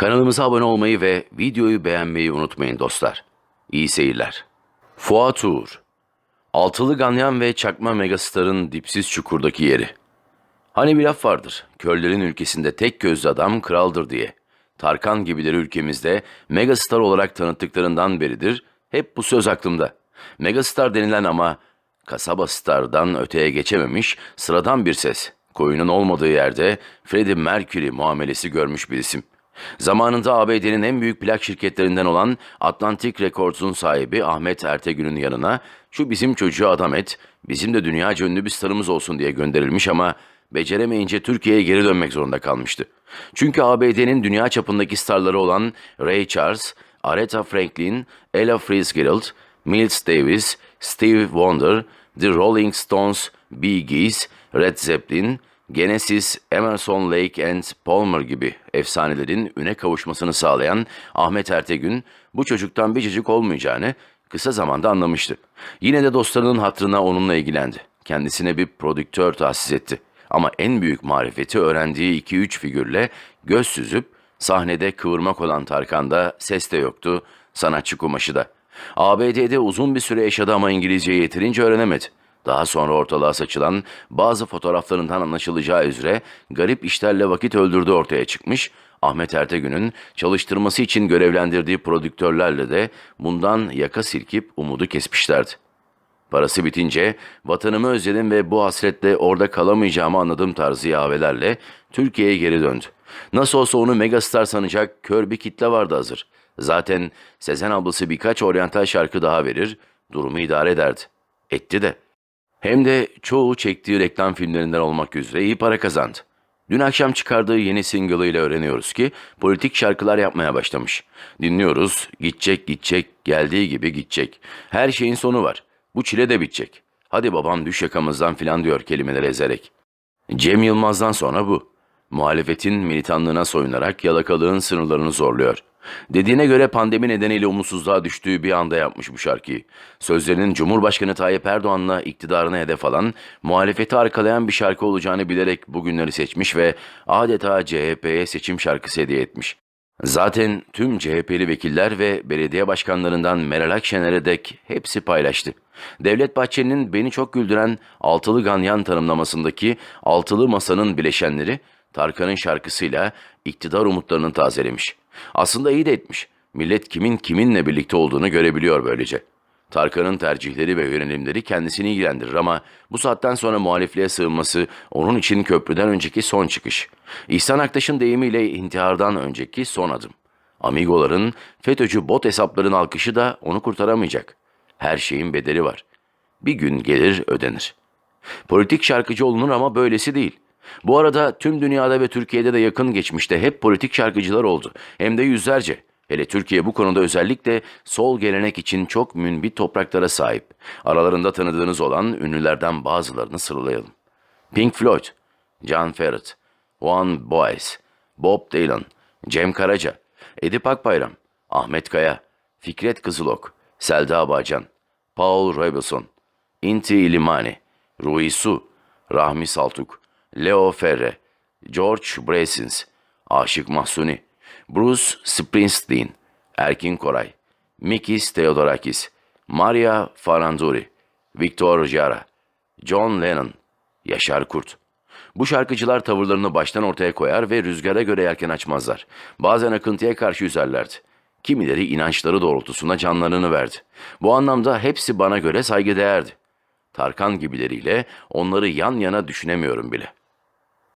Kanalımıza abone olmayı ve videoyu beğenmeyi unutmayın dostlar. İyi seyirler. Fuat Uğur Altılı Ganyan ve Çakma Megastar'ın dipsiz çukurdaki yeri. Hani bir laf vardır, körlerin ülkesinde tek gözlü adam kraldır diye. Tarkan gibileri ülkemizde megastar olarak tanıttıklarından beridir hep bu söz aklımda. Megastar denilen ama kasaba stardan öteye geçememiş sıradan bir ses. Koyunun olmadığı yerde Freddie Mercury muamelesi görmüş bir isim. Zamanında ABD'nin en büyük plak şirketlerinden olan Atlantic Records'un sahibi Ahmet Ertegün'ün yanına şu bizim çocuğu adam et, bizim de dünyaca ünlü bir starımız olsun diye gönderilmiş ama beceremeyince Türkiye'ye geri dönmek zorunda kalmıştı. Çünkü ABD'nin dünya çapındaki starları olan Ray Charles, Aretha Franklin, Ella Fitzgerald, Miles Davis, Stevie Wonder, The Rolling Stones, Bee Gees, Led Zeppelin, Genesis, Emerson, Lake and Palmer gibi efsanelerin üne kavuşmasını sağlayan Ahmet Ertegün bu çocuktan bir çocuk olmayacağını kısa zamanda anlamıştı. Yine de dostlarının hatırına onunla ilgilendi. Kendisine bir prodüktör tahsis etti. Ama en büyük marifeti öğrendiği 2-3 figürle göz süzüp sahnede kıvırmak olan Tarkan'da ses de yoktu, sanatçı kumaşı da. ABD'de uzun bir süre yaşadı ama İngilizceyi yeterince öğrenemedi. Daha sonra ortalığa saçılan bazı fotoğraflarından anlaşılacağı üzere garip işlerle vakit öldürdüğü ortaya çıkmış, Ahmet Ertegün'ün çalıştırması için görevlendirdiği prodüktörlerle de bundan yaka silkip umudu kesmişlerdi. Parası bitince vatanımı özledim ve bu hasretle orada kalamayacağımı anladığım tarzı yavelerle Türkiye'ye geri döndü. Nasıl olsa onu megastar sanacak kör bir kitle vardı hazır. Zaten Sezen ablası birkaç oryantal şarkı daha verir, durumu idare ederdi. Etti de. Hem de çoğu çektiği reklam filmlerinden olmak üzere iyi para kazandı. Dün akşam çıkardığı yeni single ile öğreniyoruz ki politik şarkılar yapmaya başlamış. Dinliyoruz, gidecek gidecek, geldiği gibi gidecek. Her şeyin sonu var. Bu çile de bitecek. Hadi babam düş yakamızdan filan diyor kelimeleri ezerek. Cem Yılmaz'dan sonra bu. Muhalefetin militanlığına soyunarak yalakalığın sınırlarını zorluyor. Dediğine göre pandemi nedeniyle umutsuzluğa düştüğü bir anda yapmış bu şarkıyı. Sözlerinin Cumhurbaşkanı Tayyip Erdoğan'la iktidarına hedef alan, muhalefeti arkalayan bir şarkı olacağını bilerek bugünleri seçmiş ve adeta CHP'ye seçim şarkısı hediye etmiş. Zaten tüm CHP'li vekiller ve belediye başkanlarından Meral Akşener'e dek hepsi paylaştı. Devlet Bahçeli'nin beni çok güldüren altılı ganyan tanımlamasındaki altılı masanın bileşenleri Tarkan'ın şarkısıyla iktidar umutlarını tazelemiş. Aslında iyi de etmiş. Millet kimin kiminle birlikte olduğunu görebiliyor böylece. Tarkan'ın tercihleri ve yönelimleri kendisini ilgilendirir ama bu saatten sonra muhalifliğe sığınması onun için köprüden önceki son çıkış. İhsan Aktaş'ın deyimiyle intihardan önceki son adım. Amigoların, FETÖ'cü bot hesapların alkışı da onu kurtaramayacak. Her şeyin bedeli var. Bir gün gelir ödenir. Politik şarkıcı olunur ama böylesi değil. Bu arada tüm dünyada ve Türkiye'de de yakın geçmişte hep politik şarkıcılar oldu. Hem de yüzlerce. Hele Türkiye bu konuda özellikle sol gelenek için çok münbit topraklara sahip. Aralarında tanıdığınız olan ünlülerden bazılarını sıralayalım. Pink Floyd, John Ferret, One Boys, Bob Dylan, Cem Karaca, Edip Akbayram, Ahmet Kaya, Fikret Kızılok, Selda Bağcan, Paul Robeson, Inti İlimani, Rui Su, Rahmi Saltuk, Leo Ferre, George Brassens, Aşık Mahsuni, Bruce Springsteen, Erkin Koray, Mikis Theodorakis, Maria Faranduri, Victor Jara, John Lennon, Yaşar Kurt. Bu şarkıcılar tavırlarını baştan ortaya koyar ve rüzgara göre yelken açmazlar. Bazen akıntıya karşı yüzerlerdi. Kimileri inançları doğrultusunda canlarını verdi. Bu anlamda hepsi bana göre saygıdeğerdi. Tarkan gibileriyle onları yan yana düşünemiyorum bile.